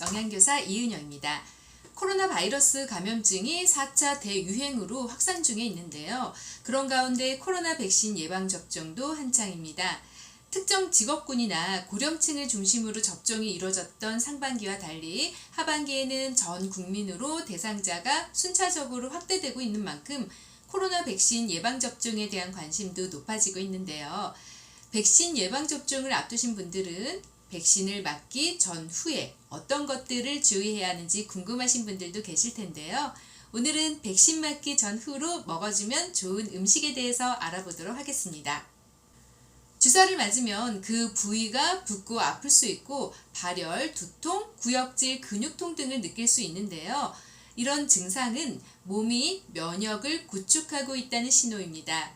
영양교사 이은영입니다. 코로나 바이러스 감염증이 4차 대유행으로 확산 중에 있는데요. 그런 가운데 코로나 백신 예방 접종도 한창입니다. 특정 직업군이나 고령층을 중심으로 접종이 이루어졌던 상반기와 달리 하반기에는 전 국민으로 대상자가 순차적으로 확대되고 있는 만큼 코로나 백신 예방 접종에 대한 관심도 높아지고 있는데요. 백신 예방 접종을 앞두신 분들은 백신을 맞기 전후에 어떤 것들을 주의해야 하는지 궁금하신 분들도 계실 텐데요. 오늘은 백신 맞기 전후로 먹어주면 좋은 음식에 대해서 알아보도록 하겠습니다. 주사를 맞으면 그 부위가 붓고 아플 수 있고 발열, 두통, 구역질, 근육통 등을 느낄 수 있는데요. 이런 증상은 몸이 면역을 구축하고 있다는 신호입니다.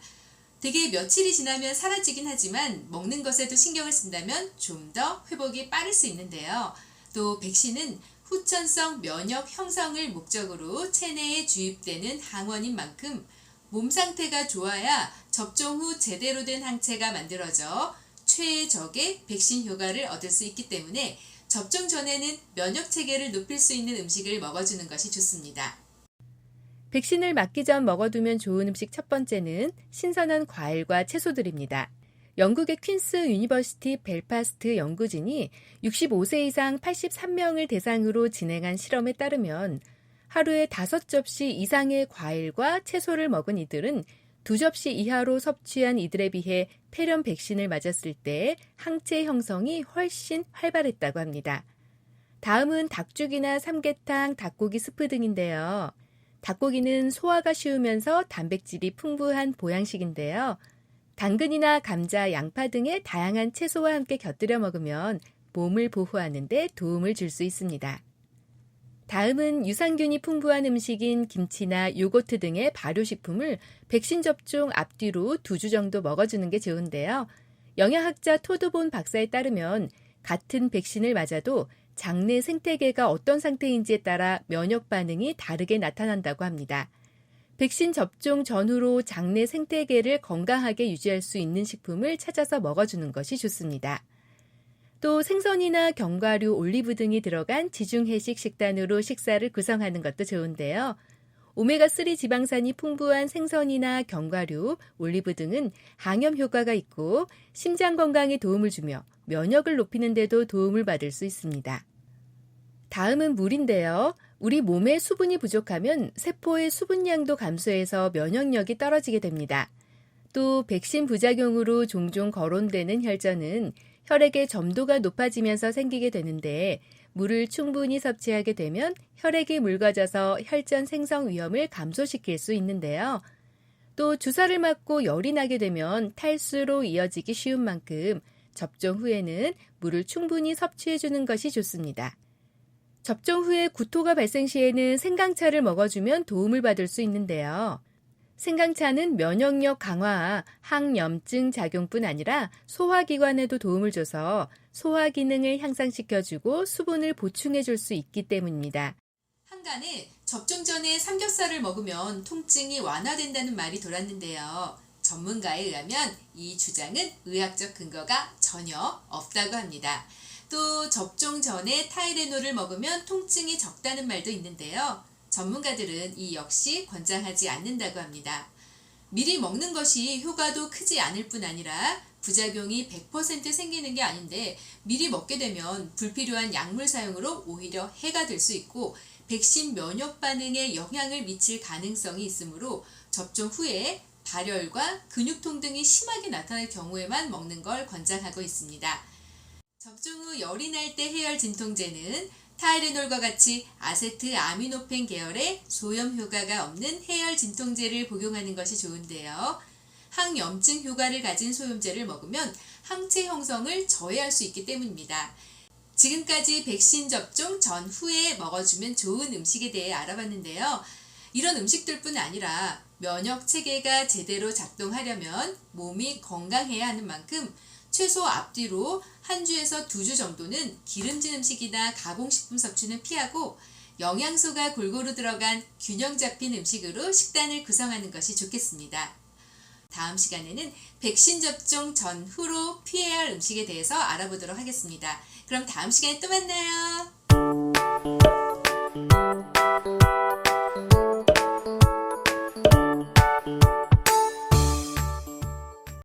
되게 며칠이 지나면 사라지긴 하지만 먹는 것에도 신경을 쓴다면 좀 더 회복이 빠를 수 있는데요. 또 백신은 후천성 면역 형성을 목적으로 체내에 주입되는 항원인 만큼 몸 상태가 좋아야 접종 후 제대로 된 항체가 만들어져 최적의 백신 효과를 얻을 수 있기 때문에 접종 전에는 면역 체계를 높일 수 있는 음식을 먹어주는 것이 좋습니다. 백신을 맞기 전 먹어두면 좋은 음식 첫 번째는 신선한 과일과 채소들입니다. 영국의 퀸스 유니버시티 벨파스트 연구진이 65세 이상 83명을 대상으로 진행한 실험에 따르면 하루에 5접시 이상의 과일과 채소를 먹은 이들은 2접시 이하로 섭취한 이들에 비해 폐렴 백신을 맞았을 때 항체 형성이 훨씬 활발했다고 합니다. 다음은 닭죽이나 삼계탕, 닭고기 스프 등인데요. 닭고기는 소화가 쉬우면서 단백질이 풍부한 보양식인데요. 당근이나 감자, 양파 등의 다양한 채소와 함께 곁들여 먹으면 몸을 보호하는 데 도움을 줄 수 있습니다. 다음은 유산균이 풍부한 음식인 김치나 요거트 등의 발효식품을 백신 접종 앞뒤로 두 주 정도 먹어주는 게 좋은데요. 영양학자 토드본 박사에 따르면 같은 백신을 맞아도 장내 생태계가 어떤 상태인지에 따라 면역 반응이 다르게 나타난다고 합니다. 백신 접종 전후로 장내 생태계를 건강하게 유지할 수 있는 식품을 찾아서 먹어주는 것이 좋습니다. 또 생선이나 견과류, 올리브 등이 들어간 지중해식 식단으로 식사를 구성하는 것도 좋은데요. 오메가3 지방산이 풍부한 생선이나 견과류, 올리브 등은 항염 효과가 있고 심장 건강에 도움을 주며 면역을 높이는 데도 도움을 받을 수 있습니다. 다음은 물인데요. 우리 몸에 수분이 부족하면 세포의 수분량도 감소해서 면역력이 떨어지게 됩니다. 또 백신 부작용으로 종종 거론되는 혈전은 혈액의 점도가 높아지면서 생기게 되는데 물을 충분히 섭취하게 되면 혈액이 묽어져서 혈전 생성 위험을 감소시킬 수 있는데요. 또 주사를 맞고 열이 나게 되면 탈수로 이어지기 쉬운 만큼 접종 후에는 물을 충분히 섭취해 주는 것이 좋습니다. 접종 후에 구토가 발생 시에는 생강차를 먹어주면 도움을 받을 수 있는데요. 생강차는 면역력 강화, 항염증 작용뿐 아니라 소화기관에도 도움을 줘서 소화 기능을 향상시켜주고 수분을 보충해 줄 수 있기 때문입니다. 한간에 접종 전에 삼겹살을 먹으면 통증이 완화된다는 말이 돌았는데요. 전문가에 의하면 이 주장은 의학적 근거가 전혀 없다고 합니다. 또 접종 전에 타이레놀을 먹으면 통증이 적다는 말도 있는데요. 전문가들은 이 역시 권장하지 않는다고 합니다. 미리 먹는 것이 효과도 크지 않을 뿐 아니라 부작용이 100% 생기는 게 아닌데 미리 먹게 되면 불필요한 약물 사용으로 오히려 해가 될 수 있고 백신 면역 반응에 영향을 미칠 가능성이 있으므로 접종 후에 발열과 근육통 등이 심하게 나타날 경우에만 먹는 걸 권장하고 있습니다. 접종 후 열이 날 때 해열 진통제는 타이레놀과 같이 아세트 아미노펜 계열의 소염 효과가 없는 해열 진통제를 복용하는 것이 좋은데요. 항염증 효과를 가진 소염제를 먹으면 항체 형성을 저해할 수 있기 때문입니다. 지금까지 백신 접종 전후에 먹어주면 좋은 음식에 대해 알아봤는데요. 이런 음식들뿐 아니라 면역 체계가 제대로 작동하려면 몸이 건강해야 하는 만큼 최소 앞뒤로 한 주에서 두 주 정도는 기름진 음식이나 가공식품 섭취는 피하고 영양소가 골고루 들어간 균형 잡힌 음식으로 식단을 구성하는 것이 좋겠습니다. 다음 시간에는 백신 접종 전후로 피해야 할 음식에 대해서 알아보도록 하겠습니다. 그럼 다음 시간에 또 만나요.